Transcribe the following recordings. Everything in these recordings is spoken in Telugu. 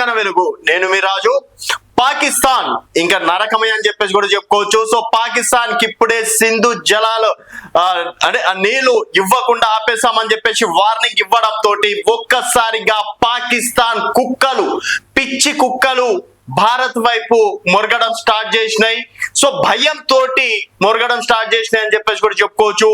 తెలంగాణ వెలుగు. నేను మీ రాజు. పాకిస్తాన్. ఇంకా నరకమే అని చెప్పేసి కూడా చెప్పుకోవచ్చు. సో పాకిస్తాన్కి ఇప్పుడే సింధు జలాలు అంటే ఆ నీళ్ళు ఇవ్వకుండా ఆపేస్తామని చెప్పేసి వార్నింగ్ ఇవ్వడం తోటి ఒక్కసారిగా పాకిస్తాన్ కుక్కలు పిచ్చి కుక్కలు భారత్ వైపు మొరగడం స్టార్ట్ చేసినాయి. సో భయం తోటి మొరగడం స్టార్ట్ చేసినాయి అని చెప్పేసి కూడా చెప్పుకోవచ్చు.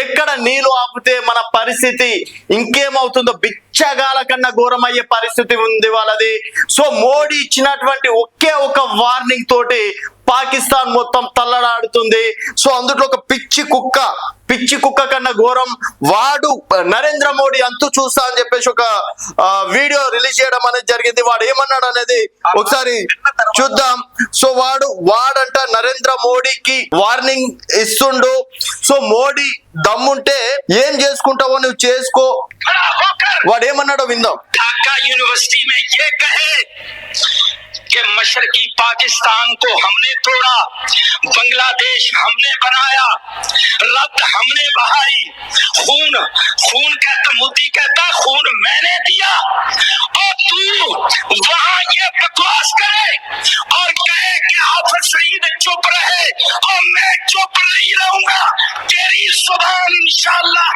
ఎక్కడ నీళ్ళు ఆపితే మన పరిస్థితి ఇంకేమవుతుందో బిచ్చగాల కన్నా ఘోరమయ్యే పరిస్థితి ఉంది వాళ్ళది. సో మోడీ ఇచ్చినటువంటి ఒకే ఒక వార్నింగ్ తోటి పాకిస్తాన్ మొత్తం తల్లడాడుతుంది. సో అందులో ఒక పిచ్చి కుక్క పిచ్చి కుక్క కన్నా ఘోరం వాడు నరేంద్ర మోడీ అంతు చూస్తా అని చెప్పేసి ఒక వీడియో రిలీజ్ చేయడం అనేది జరిగింది. వాడు ఏమన్నాడు అనేది ఒకసారి చూద్దాం. సో వాడు వాడంట నరేంద్ర మోడీకి వార్నింగ్ ఇస్తుండు. సో మోడీ దమ్ముంటే ఏం చేసుకుంటావో నువ్వు చేసుకో. వాడు ఏమన్నాడో విందాం. యూనివర్సిటీ کہ مشرقی پاکستان کو ہم نے توڑا، بنگلہ دیش ہم نے بنایا، رد ہم نے بہائی۔ خون خون کہتا، مودی کہتا، خون میں نے دیا۔ اور تو وہاں یہ بکواس کرے اور کہے کہ حافظ سعید چپ رہے اور میں چپ رہی رہوں گا۔ تیری صبح انشاءاللہ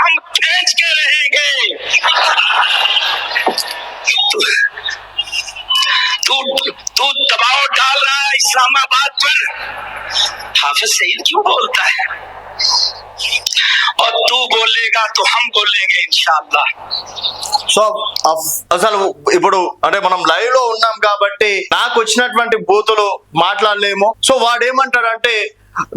हाफिज सईद क्यों बोलता है और तू बोलेगा तो हम बोलेंगे इंशाल्लाह సో అఫ్- అసలు ఇప్పుడు అంటే మనం లైవ్ లో ఉన్నాం కాబట్టి నాకు వచ్చినటువంటి బూతులు మాట్లాడలేము సో వాడు ఏమంటాడంటే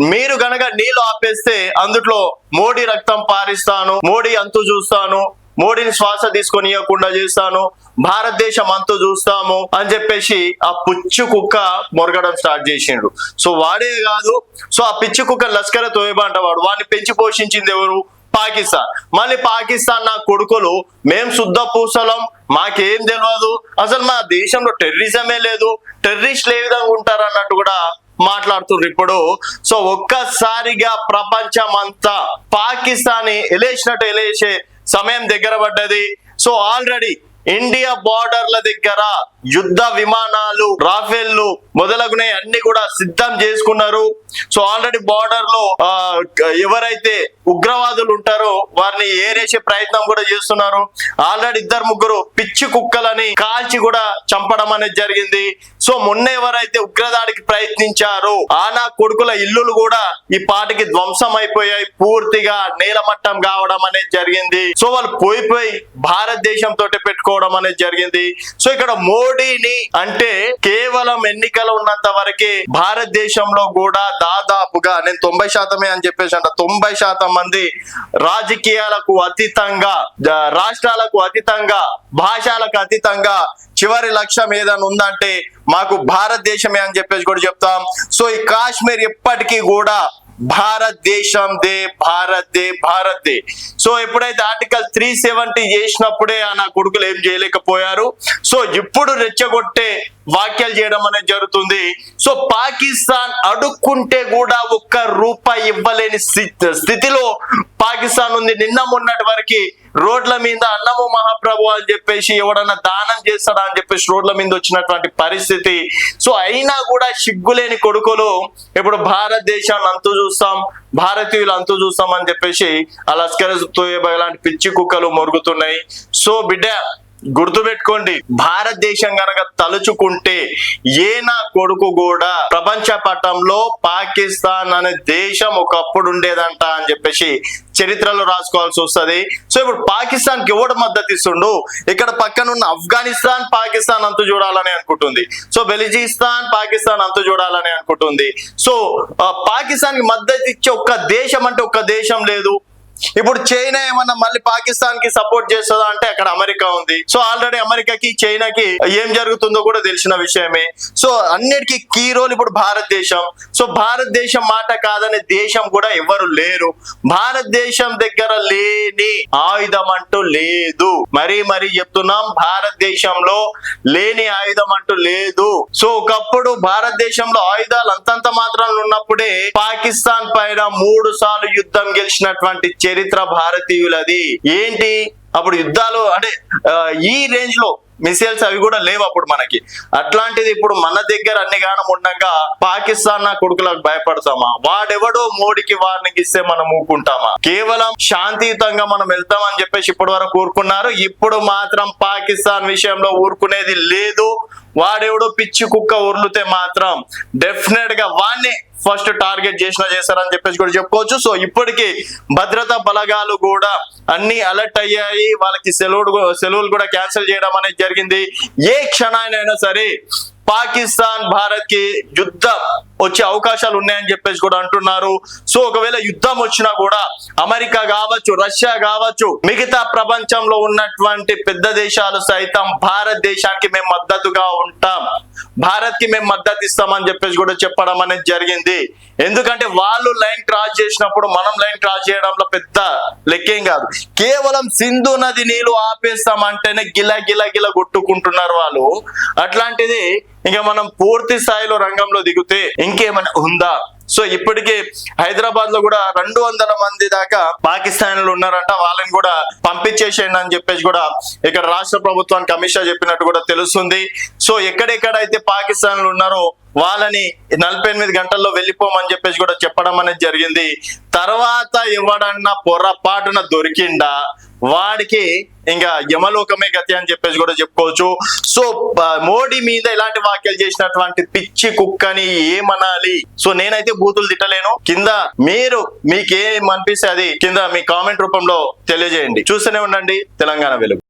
మీరు గనక నీళ్లు ఆపేస్తే అందుట్లో మోడీ రక్తం పారిస్తాను మోడీ అంతు చూస్తాను మోడీని శ్వాస తీసుకొని ఇవ్వకుండా చేస్తాను భారతదేశం అంతా చూస్తాము అని చెప్పేసి ఆ పుచ్చు కుక్క మొరగడం స్టార్ట్ చేసిండు సో వాడే కాదు సో ఆ పిచ్చి కుక్క లష్కర తోయబా వాడు. వాడిని పెంచి పోషించింది ఎవరు? పాకిస్తాన్. మళ్ళీ పాకిస్తాన్ నా కొడుకులు మేం శుద్ధ పూసలం మాకేం తెలియదు అసలు మా దేశంలో టెర్రరిజమే లేదు. టెర్రరిస్టులు ఏ విధంగా ఉంటారు అన్నట్టు కూడా మాట్లాడుతున్నారు ఇప్పుడు. సో ఒక్కసారిగా ప్రపంచం అంతా పాకిస్తాన్ ఎలేసినట్టు ఎలేసే సమయం దగ్గర పడ్డది. సో ఆల్రెడీ ఇండియా బార్డర్ల దగ్గర యుద్ధ విమానాలు రాఫెల్లు మొదలగునే అన్ని కూడా సిద్ధం చేసుకున్నారు. సో ఆల్రెడీ బార్డర్లో ఎవరైతే ఉగ్రవాదులు ఉంటారో వారిని ఏరేసే ప్రయత్నం కూడా చేస్తున్నారు. ఆల్రెడీ ఇద్దరు ముగ్గురు పిచ్చి కుక్కలని కాల్చి కూడా చంపడం అనేది జరిగింది. సో మొన్న ఎవరైతే ఉగ్రదాడికి ప్రయత్నించారో ఆనా కొడుకుల ఇల్లులు కూడా ఈ పాటికి ధ్వంసం అయిపోయాయి. పూర్తిగా నేలమట్టం కావడం అనేది జరిగింది. సో వాళ్ళు పోయి పోయి భారతదేశం తోటి తీసుకోవడం అనేది జరిగింది. సో ఇక్కడ మోడీని అంటే కేవలం ఎన్నికలు ఉన్నంత వరకే భారతదేశంలో కూడా దాదాపుగా నేను తొంభై శాతమే అని చెప్పేసి అంట తొంభై శాతం మంది రాజకీయాలకు అతీతంగా రాష్ట్రాలకు అతీతంగా భాషలకు అతీతంగా చివరి లక్ష్యం ఏదైనా ఉందంటే మాకు భారతదేశమే అని చెప్పేసి కూడా చెప్తాం. సో ఈ కాశ్మీర్ ఎప్పటికీ కూడా భారతదేశం దే భారత్ దే భారత్ దే. సో ఎప్పుడైతే ఆర్టికల్ త్రీ సెవెంటీ చేసినప్పుడే ఆ నా కొడుకులు ఏం చేయలేకపోయారు. సో ఇప్పుడు రెచ్చగొట్టే వ్యాఖ్యలు చేయడం అనేది జరుగుతుంది. సో పాకిస్తాన్ అడుక్కుంటే కూడా ఒక్క రూపాయి ఇవ్వలేని స్థితిలో పాకిస్తాన్ ఉంది. నిన్న మొన్నటి వరకు రోడ్ల మీద అన్నము మహాప్రభు అని చెప్పేసి ఎవడన్నా దానం చేస్తాడా అని చెప్పేసి రోడ్ల మీద వచ్చినటువంటి పరిస్థితి. సో అయినా కూడా సిగ్గులేని కొడుకులు ఇప్పుడు భారతదేశాన్ని అంతు చూస్తాం భారతీయులు అంతు చూస్తాం అని చెప్పేసి ఆ లష్కర్ తోయబా లాంటి పిచ్చి కుక్కలు మొరుగుతున్నాయి. సో బిడ్డ గుర్తుపెట్టుకోండి భారతదేశం గనక తలుచుకుంటే ఏ నా కొడుకు కూడా ప్రపంచ పటంలో పాకిస్తాన్ అనే దేశం ఒకప్పుడు ఉండేదంట అని చెప్పేసి చరిత్రలో రాసుకోవాల్సి వస్తది. సో ఇప్పుడు పాకిస్తాన్కి ఎవడు మద్దతు ఇస్తుండు? ఇక్కడ పక్కన ఉన్న ఆఫ్ఘనిస్తాన్ పాకిస్తాన్ అంత చూడాలని అనుకుంటుంది. సో బెలిజిస్తాన్ పాకిస్తాన్ అంత చూడాలని అనుకుంటుంది. సో పాకిస్తాన్కి మద్దతు ఇచ్చే ఒక్క దేశం అంటే ఒక్క దేశం లేదు. ఇప్పుడు చైనా ఏమన్నా మళ్ళీ పాకిస్తాన్కి సపోర్ట్ చేస్తుందా అంటే అక్కడ అమెరికా ఉంది. సో ఆల్రెడీ అమెరికాకి చైనాకి ఏం జరుగుతుందో కూడా తెలిసిన విషయమే. సో అన్నిటికీ కీ రోల్ ఇప్పుడు భారతదేశం. సో భారతదేశం మాట కాదనే దేశం కూడా ఎవరు లేరు. భారతదేశం దగ్గర లేని ఆయుధం అంటూ లేదు. మరీ మరీ చెప్తున్నాం భారతదేశంలో లేని ఆయుధం అంటూ లేదు. సో ఒకప్పుడు భారతదేశంలో ఆయుధాలు అంతంత మాత్రం ఉన్నప్పుడే పాకిస్తాన్ పైన మూడు సార్లు యుద్ధం గెలిచినటువంటి చరిత్ర భారతీయులది. ఏంటి? అప్పుడు యుద్ధాలు అంటే ఈ రేంజ్లో మిసైల్స్ అవి కూడా లేవు అప్పుడు మనకి. అట్లాంటిది ఇప్పుడు మన దగ్గర అన్ని గానం ఉండగా పాకిస్తాన్ నా కొడుకులకు భయపడతామా? వాడెవడో మోడీకి వార్నింగ్ ఇస్తే మనం ఊకుంటామా కేవలం శాంతియుతంగా మనం వెళ్తామని చెప్పేసి ఇప్పటి వరకు ఊరుకున్నారు ఇప్పుడు మాత్రం పాకిస్తాన్ విషయంలో ఊరుకునేది లేదు. వాడెవడో పిచ్చి కుక్క ఉర్లితే మాత్రం డెఫినెట్గా వాడిని ఫస్ట్ టార్గెట్ చేసినా చేస్తారని చెప్పేసి కూడా చెప్పుకోవచ్చు. సో ఇప్పటికీ భద్రతా బలగాలు కూడా అన్ని అలర్ట్ అయ్యాయి. వాళ్ళకి సెలవులు సెలవులు కూడా క్యాన్సిల్ చేయడం అనేది జరిగింది. ఏ క్షణానైనా సరే పాకిస్తాన్ భారత్కి యుద్ధ వచ్చే అవకాశాలు ఉన్నాయని చెప్పేసి కూడా అంటున్నారు. సో ఒకవేళ యుద్ధం వచ్చినా కూడా అమెరికా కావచ్చు రష్యా కావచ్చు మిగతా ప్రపంచంలో ఉన్నటువంటి పెద్ద దేశాలు సైతం భారతదేశానికి మేము మద్దతుగా ఉంటాం. భారత్కి మేము మద్దతు ఇస్తామని చెప్పేసి కూడా చెప్పడం అనేది జరిగింది. ఎందుకంటే వాళ్ళు లైన్ క్రాస్ చేసినప్పుడు మనం లైన్ క్రాస్ చేయడంలో పెద్ద లెక్కేం కాదు. కేవలం సింధు నది నీళ్ళు ఆపేస్తామంటేనే గిల గిల గిల కొట్టుకుంటున్నారు వాళ్ళు. అట్లాంటిది ఇంకా మనం పూర్తి స్థాయిలో రంగంలో దిగితే ఇంకేమైనా ఉందా? సో ఇప్పటికే హైదరాబాద్లో కూడా రెండు వందల మంది దాకా పాకిస్తాన్లో ఉన్నారంట. వాళ్ళని కూడా పంపించేసేయండి అని చెప్పేసి కూడా ఇక్కడ రాష్ట్ర ప్రభుత్వానికి అమిత్ షా చెప్పినట్టు కూడా తెలుస్తుంది. సో ఎక్కడెక్కడైతే పాకిస్తాన్లు ఉన్నారో వాళ్ళని నలభై ఎనిమిది గంటల్లో వెళ్ళిపోమని చెప్పేసి కూడా చెప్పడం అనేది జరిగింది. తర్వాత ఎవడన్నా పొరపాటున దొరికిండా వాడికి ఇంకా యమలోకమే గతి అని చెప్పేసి కూడా చెప్పుకోవచ్చు. సో మోడీ మీద ఇలాంటి వ్యాఖ్యలు చేసినటువంటి పిచ్చి కుక్కని ఏమనాలి? సో నేనైతే బూతులు తిట్టలేను. కింద మీరు మీకేమనిపిస్తే అనిపిస్తే అది కింద మీ కామెంట్ రూపంలో తెలియజేయండి. చూస్తూనే ఉండండి తెలంగాణ వెలుగు.